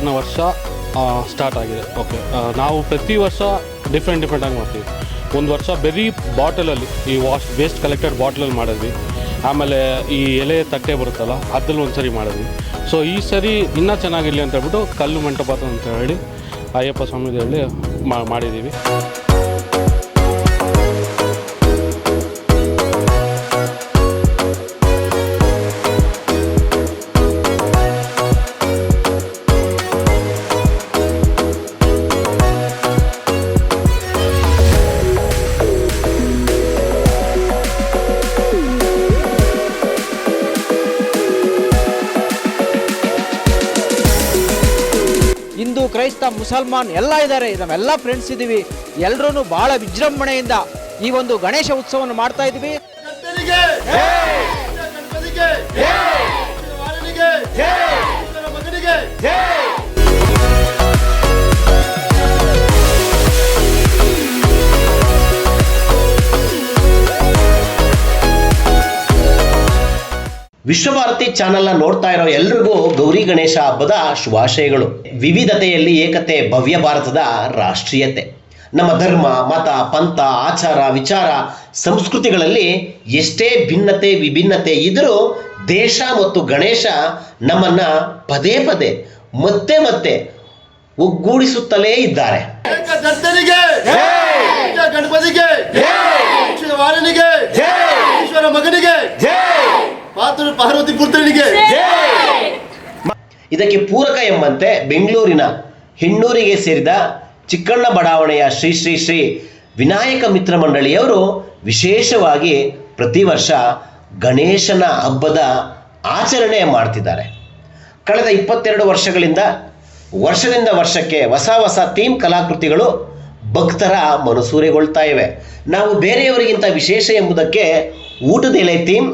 ಇಪ್ಪತ್ತೆರಡನೇ ವರ್ಷ ಸ್ಟಾರ್ಟ್ ಆಗಿದೆ. ಓಕೆ ನಾವು ಪ್ರತಿ ವರ್ಷ ಡಿಫ್ರೆಂಟ್ ಡಿಫ್ರೆಂಟಾಗಿ ಮಾಡ್ತೀವಿ. ಒಂದು ವರ್ಷ ಬರೀ ಬಾಟಲಲ್ಲಿ, ಈ ವಾಶ್ ವೇಸ್ಟ್ ಕಲೆಕ್ಟೆಡ್ ಬಾಟಲಲ್ಲಿ ಮಾಡಿದ್ವಿ. ಆಮೇಲೆ ಈ ಎಲೆ ತಟ್ಟೆ ಬರುತ್ತಲ್ಲ, ಅದ್ರಲ್ಲಿ ಒಂದು ಸರಿ ಮಾಡಿದ್ವಿ. ಸೊ ಈ ಸರಿ ಇನ್ನೂ ಚೆನ್ನಾಗಿರಲಿ ಅಂತ ಹೇಳ್ಬಿಟ್ಟು ಕಲ್ಲು ಮಂಟಪ ಅಂತ ಹೇಳಿ, ಅಯ್ಯಪ್ಪ ಸ್ವಾಮಿ ಹೇಳಿ ಮಾಡಿದ್ದೀವಿ. ಹಿಂದೂ ಕ್ರೈಸ್ತ ಮುಸಲ್ಮಾನ್ ಎಲ್ಲ ಇದ್ದಾರೆ. ನಾವೆಲ್ಲ ಫ್ರೆಂಡ್ಸ್ ಇದ್ದೀವಿ ಎಲ್ಲರೂ ಬಹಳ ವಿಜೃಂಭಣೆಯಿಂದ ಈ ಒಂದು ಗಣೇಶ ಉತ್ಸವವನ್ನು ಮಾಡ್ತಾ ಇದ್ವಿ. ಮಗನಿಗೆ! ವಿಶ್ವಭಾರತಿ ಚಾನೆಲ್ನ ನೋಡ್ತಾ ಇರೋ ಎಲ್ರಿಗೂ ಗೌರಿ ಗಣೇಶ ಹಬ್ಬದ ಶುಭಾಶಯಗಳು. ವಿವಿಧತೆಯಲ್ಲಿ ಏಕತೆ ಭವ್ಯ ಭಾರತದ ರಾಷ್ಟ್ರೀಯತೆ. ನಮ್ಮ ಧರ್ಮ ಮತ ಪಂಥ ಆಚಾರ ವಿಚಾರ ಸಂಸ್ಕೃತಿಗಳಲ್ಲಿ ಎಷ್ಟೇ ಭಿನ್ನತೆ ವಿಭಿನ್ನತೆ ಇದ್ದರೂ ದೇಶ ಮತ್ತು ಗಣೇಶ ನಮ್ಮನ್ನ ಪದೇ ಪದೇ ಮತ್ತೆ ಮತ್ತೆ ಒಗ್ಗೂಡಿಸುತ್ತಲೇ ಇದ್ದಾರೆ. ಪಾರ್ವತಿ ಪುತ್ರನಿಗೆ. ಇದಕ್ಕೆ ಪೂರಕ ಎಂಬಂತೆ ಬೆಂಗಳೂರಿನ ಹೆಣ್ಣೂರಿಗೆ ಸೇರಿದ ಚಿಕ್ಕಣ್ಣ ಬಡಾವಣೆಯ ಶ್ರೀ ಶ್ರೀ ಶ್ರೀ ವಿನಾಯಕ ಮಿತ್ರ ಮಂಡಳಿಯವರು ವಿಶೇಷವಾಗಿ ಪ್ರತಿ ವರ್ಷ ಗಣೇಶನ ಹಬ್ಬದ ಆಚರಣೆ ಮಾಡ್ತಿದ್ದಾರೆ. ಕಳೆದ ಇಪ್ಪತ್ತೆರಡು ವರ್ಷಗಳಿಂದ ವರ್ಷದಿಂದ ವರ್ಷಕ್ಕೆ ಹೊಸ ಹೊಸ ಥೀಮ್ ಕಲಾಕೃತಿಗಳು ಭಕ್ತರ ಮನಸೂರೆಗೊಳ್ತಾ ಇವೆ. ನಾವು ಬೇರೆಯವರಿಗಿಂತ ವಿಶೇಷ ಎಂಬುದಕ್ಕೆ ಊಟದ ಎಲೆ ಥೀಮ್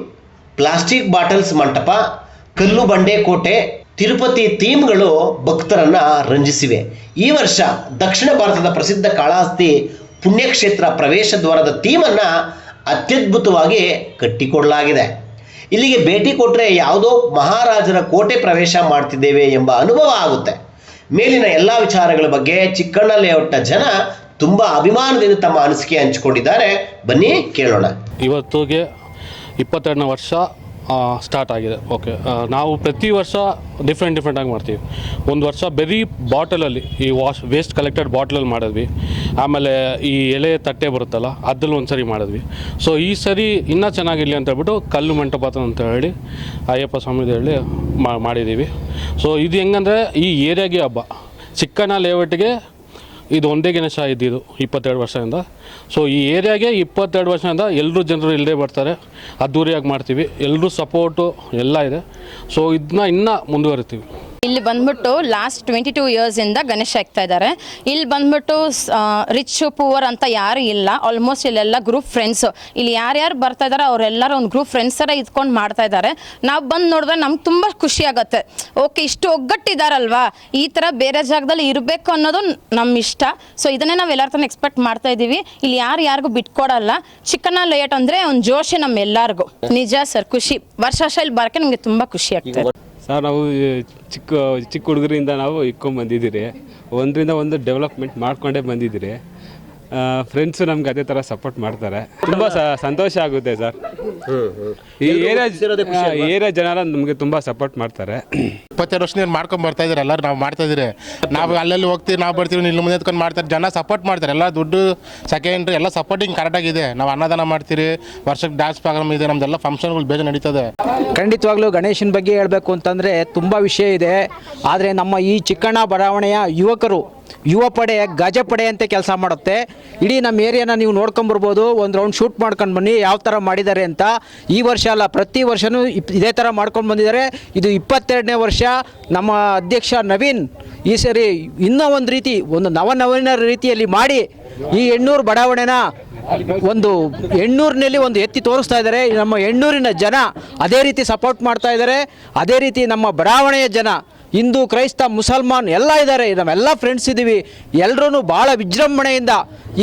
ಪ್ಲಾಸ್ಟಿಕ್ ಬಾಟಲ್ಸ್ ಮಂಟಪ, ಕಲ್ಲು ಬಂಡೆ ಕೋಟೆ, ತಿರುಪತಿ ಥೀಮ್ಗಳು ಭಕ್ತರನ್ನ ರಂಜಿಸಿವೆ. ಈ ವರ್ಷ ದಕ್ಷಿಣ ಭಾರತದ ಪ್ರಸಿದ್ಧ ಕಾಳಾಸ್ತಿ ಪುಣ್ಯಕ್ಷೇತ್ರ ಪ್ರವೇಶ ದ್ವಾರದ ಥೀಮನ್ನ ಅತ್ಯದ್ಭುತವಾಗಿ ಕಟ್ಟಿಕೊಡಲಾಗಿದೆ. ಇಲ್ಲಿಗೆ ಭೇಟಿ ಕೊಟ್ಟರೆ ಯಾವುದೋ ಮಹಾರಾಜರ ಕೋಟೆ ಪ್ರವೇಶ ಮಾಡ್ತಿದ್ದೇವೆ ಎಂಬ ಅನುಭವ ಆಗುತ್ತೆ. ಮೇಲಿನ ಎಲ್ಲ ವಿಚಾರಗಳ ಬಗ್ಗೆ ಚಿಕ್ಕಣ್ಣ ಲೇಔಟ್ನ ಜನ ತುಂಬ ಅಭಿಮಾನದಿಂದ ತಮ್ಮ ಅನಿಸಿಕೆ ಹಂಚಿಕೊಂಡಿದ್ದಾರೆ. ಬನ್ನಿ ಕೇಳೋಣ. ಇವತ್ತಿಗೆ ಇಪ್ಪತ್ತೆರಡನೇ ವರ್ಷ ಸ್ಟಾರ್ಟ್ ಆಗಿದೆ. ಓಕೆ ನಾವು ಪ್ರತಿ ವರ್ಷ ಡಿಫ್ರೆಂಟ್ ಡಿಫ್ರೆಂಟಾಗಿ ಮಾಡ್ತೀವಿ. ಒಂದು ವರ್ಷ ಬರೀ ಬಾಟಲಲ್ಲಿ ಈ ವಾಶ್ ವೇಸ್ಟ್ ಕಲೆಕ್ಟೆಡ್ ಬಾಟಲಲ್ಲಿ ಮಾಡಿದ್ವಿ. ಆಮೇಲೆ ಈ ಎಲೆ ತಟ್ಟೆ ಬರುತ್ತಲ್ಲ, ಅದ್ರಲ್ಲಿ ಒಂದು ಸರಿ ಮಾಡಿದ್ವಿ. ಸೊ ಈ ಸರಿ ಇನ್ನೂ ಚೆನ್ನಾಗಿರಲಿ ಅಂತ ಹೇಳ್ಬಿಟ್ಟು ಕಲ್ಲು ಮಂಟಪ ಅಂತ ಹೇಳಿ ಅಯ್ಯಪ್ಪ ಸ್ವಾಮಿ ಹೇಳಿ ಮಾಡಿದ್ದೀವಿ. ಸೊ ಇದು ಹೆಂಗಂದರೆ ಈ ಏರಿಯಾಗೆ ಹಬ್ಬ. ಚಿಕ್ಕಣ್ಣ ಲೇಔಟ್ಗೆ ಇದು ಒಂದೇ ಗಣೇಶ ಇದ್ದಿದ್ದು ಇಪ್ಪತ್ತೆರಡು ವರ್ಷದಿಂದ. ಸೊ ಈ ಏರಿಯಾಗೆ ಇಪ್ಪತ್ತೆರಡು ವರ್ಷದಿಂದ ಎಲ್ಲರೂ ಜನರು ಇಲ್ಲದೇ ಬರ್ತಾರೆ. ಅದ್ದೂರಿಯಾಗಿ ಮಾಡ್ತೀವಿ. ಎಲ್ಲರೂ ಸಪೋರ್ಟು ಎಲ್ಲ ಇದೆ. ಸೊ ಇದನ್ನ ಇನ್ನೂ ಮುಂದುವರಿತೀವಿ. ಇಲ್ಲಿ ಬಂದ್ಬಿಟ್ಟು ಲಾಸ್ಟ್ ಟ್ವೆಂಟಿ ಟೂ ಇಂದ ಗಣೇಶ ಆಗ್ತಾ ಇದ್ದಾರೆ. ಇಲ್ಲಿ ಬಂದ್ಬಿಟ್ಟು ರಿಚ್ ಪೂವರ್ ಅಂತ ಯಾರು ಇಲ್ಲ. ಆಲ್ಮೋಸ್ಟ್ ಇಲ್ಲೆಲ್ಲ ಗ್ರೂಪ್ ಫ್ರೆಂಡ್ಸ್ ಇಲ್ಲಿ ಯಾರ್ಯಾರು ಬರ್ತಾ ಇದ್ದಾರೆ ಅವರೆಲ್ಲರೂ ಒಂದು ಗ್ರೂಪ್ ಫ್ರೆಂಡ್ಸ್ ಥರ ಇದ್ಕೊಂಡು ಮಾಡ್ತಾ ಇದ್ದಾರೆ. ನಾವು ಬಂದು ನೋಡಿದ್ರೆ ನಮ್ಗೆ ತುಂಬ ಖುಷಿ ಆಗುತ್ತೆ. ಓಕೆ ಇಷ್ಟು ಒಗ್ಗಟ್ಟಿದಾರಲ್ವಾ? ಈ ಥರ ಬೇರೆ ಜಾಗದಲ್ಲಿ ಇರಬೇಕು ಅನ್ನೋದು ನಮ್ಮ ಇಷ್ಟ. ಸೊ ಇದನ್ನೇ ನಾವು ಎಲ್ಲರ ತನಕ ಎಕ್ಸ್ಪೆಕ್ಟ್ ಮಾಡ್ತಾ ಇದ್ದೀವಿ ಇಲ್ಲಿ ಯಾರು ಯಾರಿಗೂ ಬಿಟ್ಕೊಡಲ್ಲ. ಚಿಕ್ಕನ ಲೇಟ್ ಅಂದರೆ ಒಂದು ಜೋಶಿ ನಮ್ಮ ಎಲ್ಲರಿಗೂ. ನಿಜ ಸರ್, ಖುಷಿ. ವರ್ಷ ವರ್ಷ ಇಲ್ಲಿ ಬರೋಕ್ಕೆ ನಮಗೆ ತುಂಬ ಖುಷಿ ಆಗ್ತದೆ ಸರ್ ನಾವು ಚಿಕ್ಕ ಚಿಕ್ಕ ಹುಡುಗರಿಂದ ನಾವು ಇಕ್ಕೊಂಬಂದಿದ್ದೀರಿ ಒಂದರಿಂದ ಒಂದು ಡೆವಲಪ್ಮೆಂಟ್ ಮಾಡಿಕೊಂಡೇ ಬಂದಿದ್ದೀರಿ. ಫ್ರೆಂಡ್ಸು ನಮ್ಗೆ ಅದೇ ಥರ ಸಪೋರ್ಟ್ ಮಾಡ್ತಾರೆ. ತುಂಬ ಸಂತೋಷ ಆಗುತ್ತೆ ಸರ್ ಈ ಏರಿಯಾ ಏರಿಯಾ ಜನ ನಮಗೆ ತುಂಬ ಸಪೋರ್ಟ್ ಮಾಡ್ತಾರೆ. ಇಪ್ಪತ್ತೆರಡು ವರ್ಷ ನೀವು ಮಾಡ್ಕೊಂಡು ಬರ್ತಾ ಇದ್ದಾರೆ ಎಲ್ಲರೂ ನಾವು ಮಾಡ್ತಾ ಇದ್ದೀರಿ. ನಾವು ಅಲ್ಲಲ್ಲಿ ಹೋಗ್ತೀವಿ ನಾವು ಬರ್ತೀವಿ ಇಲ್ಲಿ ಮುಂದೆ ಎತ್ಕೊಂಡು ಮಾಡ್ತಾರೆ. ಜನ ಸಪೋರ್ಟ್ ಮಾಡ್ತಾರೆ. ಎಲ್ಲ ದುಡ್ಡು ಸೆಕೆಂಡ್ರಿ ಎಲ್ಲ ಸಪೋರ್ಟಿಂಗ್ ಕರೆಕ್ಟಾಗಿದೆ ನಾವು ಅನ್ನದಾನ ಮಾಡ್ತೀರಿ ವರ್ಷಕ್ಕೆ ಡ್ಯಾನ್ಸ್ ಪ್ರೋಗ್ರಾಮ್ ಇದೆ ನಮ್ದೆಲ್ಲ ಫಂಕ್ಷನ್ಗಳು ಬೇಗ ನಡೀತದೆ. ಖಂಡಿತವಾಗ್ಲೂ ಗಣೇಶನ ಬಗ್ಗೆ ಹೇಳಬೇಕು ಅಂತಂದರೆ ತುಂಬ ವಿಷಯ ಇದೆ. ಆದರೆ ನಮ್ಮ ಈ ಚಿಕ್ಕಣ್ಣ ಬಡಾವಣೆಯ ಯುವಕರು ಯುವ ಪಡೆ, ಗಜ ಪಡೆ ಅಂತ ಕೆಲಸ ಮಾಡುತ್ತೆ. ಇಡೀ ನಮ್ಮ ಏರಿಯಾನ ನೀವು ನೋಡ್ಕೊಂಬರ್ಬೋದು ಒಂದು ರೌಂಡ್ ಶೂಟ್ ಮಾಡ್ಕೊಂಡು ಬನ್ನಿ, ಯಾವ ಥರ ಮಾಡಿದ್ದಾರೆ ಅಂತ. ಈ ವರ್ಷ ಅಲ್ಲ, ಪ್ರತಿ ವರ್ಷವೂ ಇದೇ ಥರ ಮಾಡ್ಕೊಂಡು ಬಂದಿದ್ದಾರೆ. ಇದು ಇಪ್ಪತ್ತೆರಡನೇ ವರ್ಷ ನಮ್ಮ ಅಧ್ಯಕ್ಷ ನವೀನ್ ಈ ಸರಿ ಇನ್ನೂ ಒಂದು ರೀತಿ, ಒಂದು ನವನವೀನ ರೀತಿಯಲ್ಲಿ ಮಾಡಿ ಈ ಎಣ್ಣೂರು ಬಡಾವಣೆನ ಒಂದು ಎಣ್ಣೂರಿನಲ್ಲಿ ಒಂದು ಎತ್ತಿ ತೋರಿಸ್ತಾ ಇದ್ದಾರೆ. ನಮ್ಮ ಎಣ್ಣೂರಿನ ಜನ ಅದೇ ರೀತಿ ಸಪೋರ್ಟ್ ಮಾಡ್ತಾ ಇದ್ದಾರೆ. ಅದೇ ರೀತಿ ನಮ್ಮ ಬಡಾವಣೆಯ ಜನ ಹಿಂದೂ, ಕ್ರೈಸ್ತ, ಮುಸಲ್ಮಾನ್ ಎಲ್ಲ ಇದ್ದಾರೆ. ನಾವೆಲ್ಲ ಫ್ರೆಂಡ್ಸ್ ಇದ್ದೀವಿ ಎಲ್ಲರೂ ಭಾಳ ವಿಜೃಂಭಣೆಯಿಂದ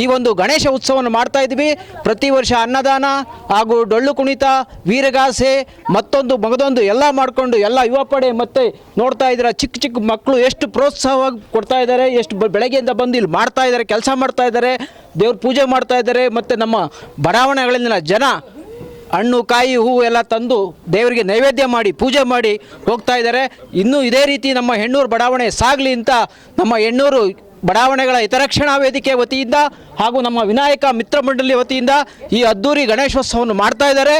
ಈ ಒಂದು ಗಣೇಶ ಉತ್ಸವವನ್ನು ಮಾಡ್ತಾ ಇದ್ದೀವಿ. ಪ್ರತಿ ವರ್ಷ ಅನ್ನದಾನ ಹಾಗೂ ಡೊಳ್ಳು ಕುಣಿತ, ವೀರಗಾಸೆ, ಮತ್ತೊಂದು ಮಗದೊಂದು ಎಲ್ಲ ಮಾಡಿಕೊಂಡು ಎಲ್ಲ ಯುವ ಪಡೆ ಮತ್ತು ನೋಡ್ತಾ ಇದ್ದೀರ. ಚಿಕ್ಕ ಚಿಕ್ಕ ಮಕ್ಕಳು ಎಷ್ಟು ಪ್ರೋತ್ಸಾಹವಾಗಿ ಕೊಡ್ತಾ ಇದ್ದಾರೆ, ಎಷ್ಟು ಬೆಳಗ್ಗೆಯಿಂದ ಬಂದು ಇಲ್ಲಿ ಮಾಡ್ತಾ ಇದ್ದಾರೆ, ಕೆಲಸ ಮಾಡ್ತಾ ಇದ್ದಾರೆ, ದೇವ್ರ ಪೂಜೆ ಮಾಡ್ತಾ ಇದ್ದಾರೆ, ಮತ್ತು ನಮ್ಮ ಬಡಾವಣೆಗಳಲ್ಲಿನ ಜನ ಹಣ್ಣು, ಕಾಯಿ, ಹೂವು ಎಲ್ಲ ತಂದು ದೇವರಿಗೆ ನೈವೇದ್ಯ ಮಾಡಿ, ಪೂಜೆ ಮಾಡಿ ಹೋಗ್ತಾ ಇದ್ದಾರೆ. ಇನ್ನೂ ಇದೇ ರೀತಿ ನಮ್ಮ ಹೆಣ್ಣೂರು ಬಡಾವಣೆ ಸಾಗಲಿ ಅಂತ ನಮ್ಮ ಹೆಣ್ಣೂರು ಬಡಾವಣೆಗಳ ಹಿತರಕ್ಷಣಾ ವೇದಿಕೆ ವತಿಯಿಂದ ಹಾಗೂ ನಮ್ಮ ವಿನಾಯಕ ಮಿತ್ರ ಮಂಡಳಿ ವತಿಯಿಂದ ಈ ಅದ್ದೂರಿ ಗಣೇಶೋತ್ಸವವನ್ನು ಮಾಡ್ತಾ ಇದ್ದಾರೆ.